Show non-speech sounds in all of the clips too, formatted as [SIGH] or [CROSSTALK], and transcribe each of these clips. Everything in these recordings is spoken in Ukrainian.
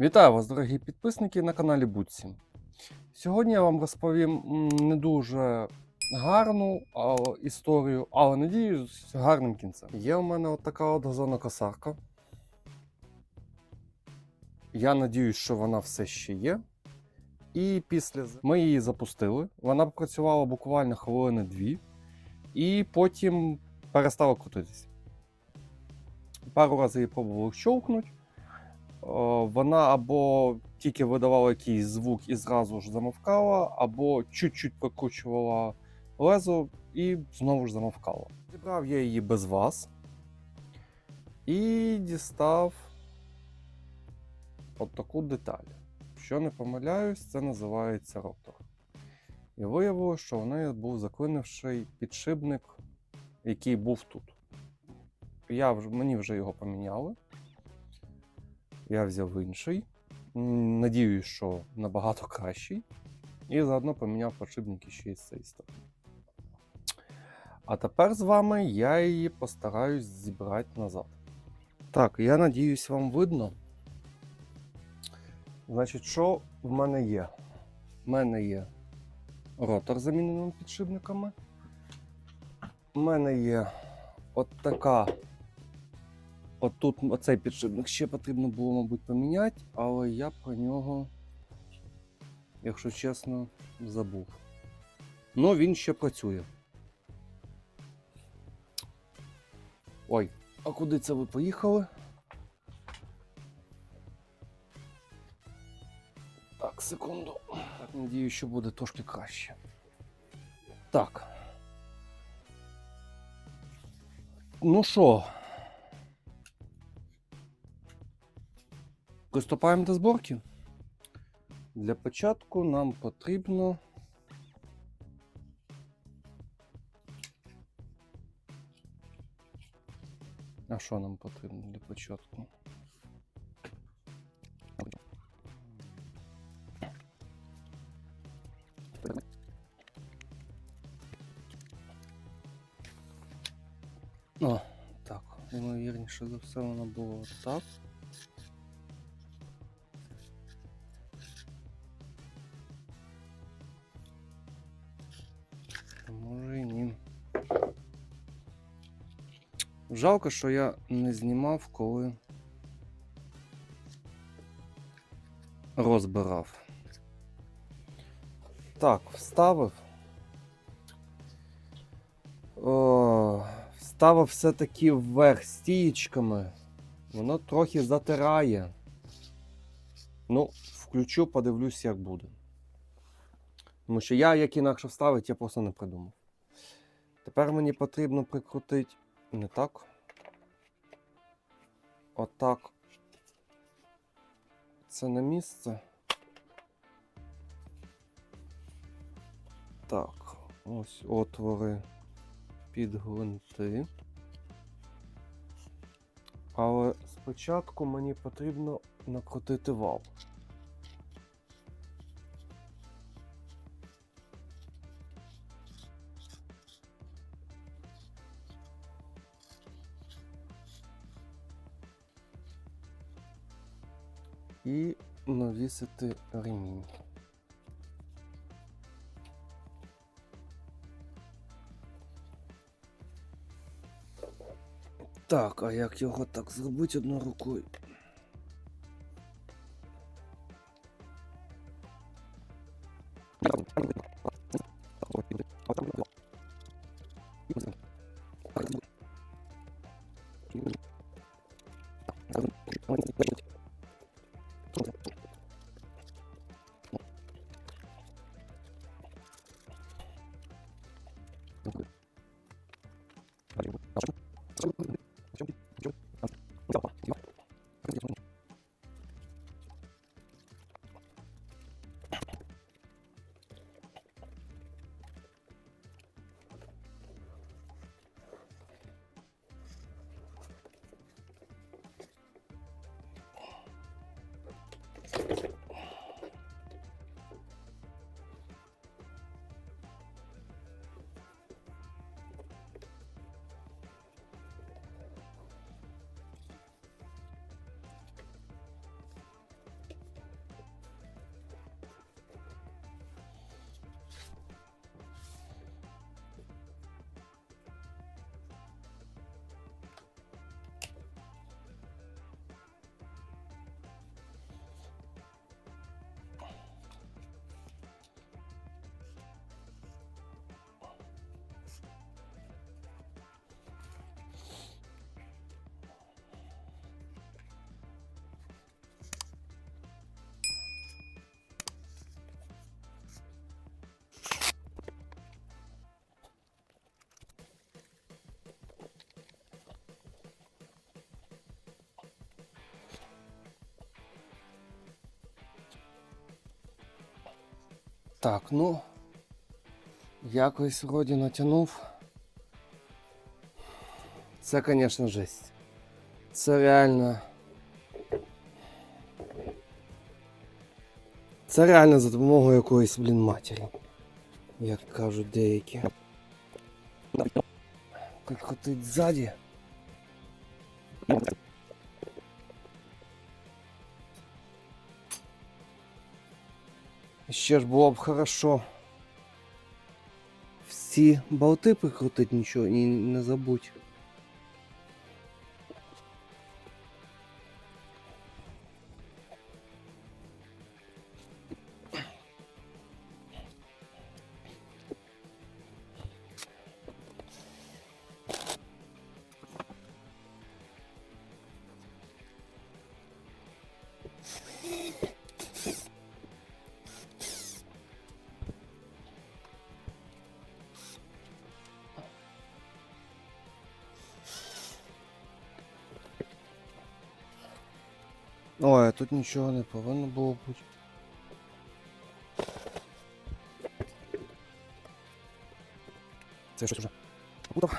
Вітаю вас, дорогі підписники на каналі Бутсі. Сьогодні я вам розповім не дуже гарну історію, але надіюсь, з гарним кінцем. Є у мене от така от газонокосарка. Я надіюсь, що вона все ще є. І після ми її запустили. Вона працювала буквально хвилини дві, і потім перестала крутитися. Пару разів її пробував щовкнути. О, вона або тільки видавала якийсь звук і зразу ж замовкала, або чуть-чуть прокручувала лезо і знову ж замовкала. Зібрав я її без вас і дістав от таку деталь. Що не помиляюсь, це називається ротор. І виявилося, що в неї був заклинивший підшипник, який був тут. Я мені вже його поміняли. Я взяв інший. Надіюсь, що набагато кращий. І заодно поміняв подшипники ще й з цієї сторони. А тепер з вами я її постараюсь зібрати назад. Так, я надіюсь, вам видно. Значить, що в мене є? В мене є ротор з заміненими підшипниками. У мене є от така От тут оцей підшипник ще потрібно було, мабуть, поміняти, але я про нього, якщо чесно, забув. Ну, він ще працює. Ой, а куди це ви поїхали? Так, секунду. Так, надію, що буде трошки краще. Так. Ну що? Приступаємо до зборки. Для початку нам потрібно. А що нам потрібно для початку? О, так, ймовірніше за все воно було так. Жалко, що я не знімав, коли розбирав. Так, вставив. О, вставив все-таки вверх стієчками. Воно трохи затирає. Ну, включу, подивлюсь, як буде. Тому що я, як інакше вставити, я просто не придумав. Тепер мені потрібно прикрутити не так. Отак. Це на місце. Так, ось отвори під гвинти. Але спочатку мені потрібно накрутити вал. І навісити ремінь. Так, а як його так зробити одною рукою? Так, ну. Якось вроді натягнув. Це, звісно, жесть. Це реально. Це реально за допомогою якоїсь, блін, матері. Як кажуть деякі. Як ззаді. Ще ж було б хорошо. Всі болти прикрутить нічого і не забудь. Ой, а тут нічого не повинно було бути. Це щось уже попутав.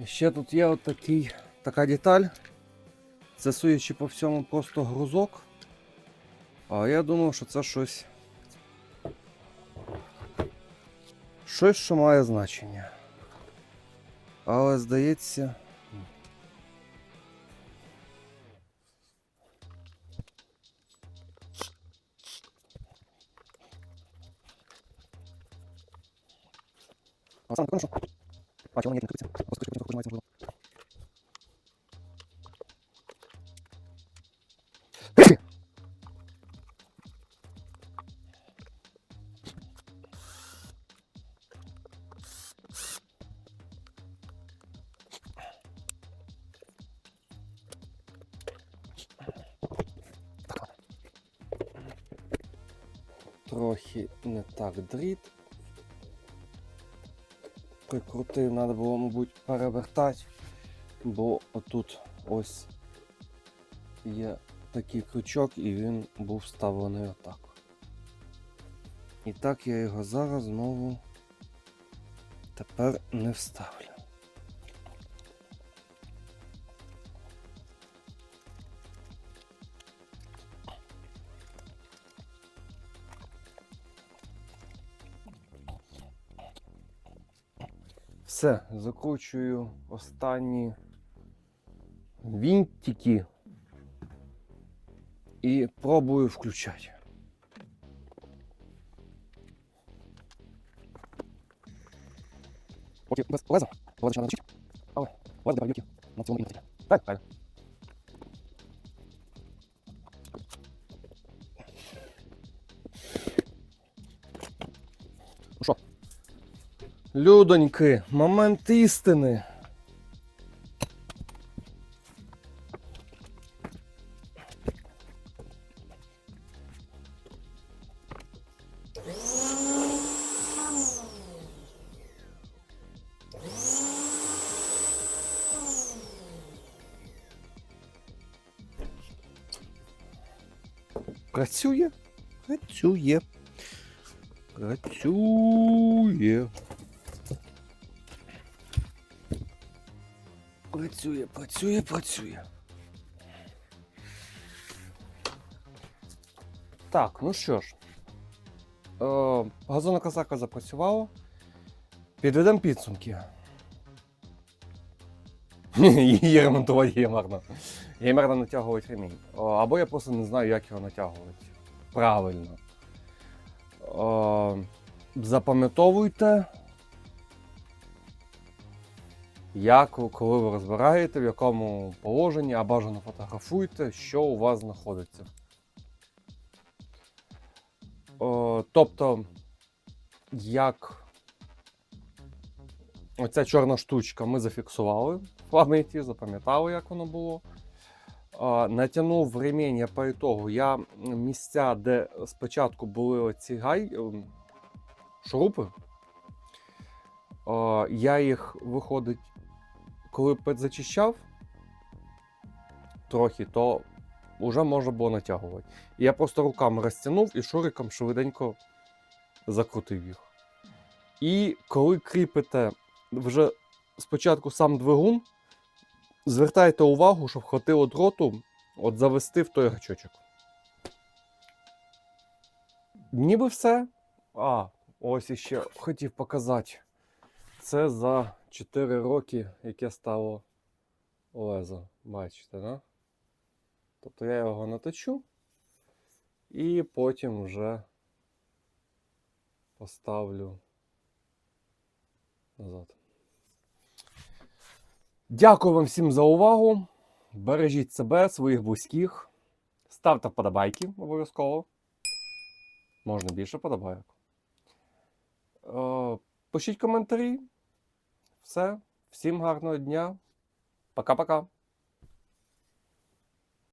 І ще тут є от такий, така деталь. Це суючи по всьому просто грузок. А я думав, що це щось Щось, що має значення. Але здається. ні. А саме що? А, чого ні, не крутиться? Ось скажи, потім мається можливо. Трохи не так дріт. Прикрутив, треба було, мабуть, перевертати, бо отут ось є такий крючок і він був вставлений отак. І так я його зараз знову тепер не вставлю. Все, закручую останні вінтики і пробую включати. Без леза. Леза ще навчить. Але леза для на цьому інтернеті. Так, правильно. Людоньки, момент істини. Працює? Працює. Працює. Працює, працює, працює. Так, ну що ж. Е, газонокосарка запрацювала. Підведемо підсумки. [LAUGHS] Її ремонтувати є марно. Її марно натягувати ремінь. О, або я просто не знаю, як його натягувати. Правильно. О, запам'ятовуйте, як, коли ви розбираєте, в якому положенні, а бажано фотографуйте, що у вас знаходиться. О, тобто, як оця чорна штучка ми зафіксували в пам'яті, запам'ятали, як воно було. А, Натягнув ремінь я по ітогу. Я місця, де спочатку були оці гай, ем, шурупи, Е, я їх виходить, коли підзачищав трохи, то вже можна було натягувати. І я просто руками розтягнув і шуриком швиденько закрутив їх. І коли кріпите вже спочатку сам двигун, звертайте увагу, щоб хватило дроту от завести в той гачочок. Ніби все. А, ось іще хотів показати. Це за 4 роки, яке стало лезо. Бачите, да? Тобто я його наточу і потім вже поставлю назад. Дякую вам всім за увагу. Бережіть себе, своїх близьких. Ставте вподобайки обов'язково. Можна більше подобайок. Е, Пишіть коментарі. Все. Всім гарного дня. Пока-пока.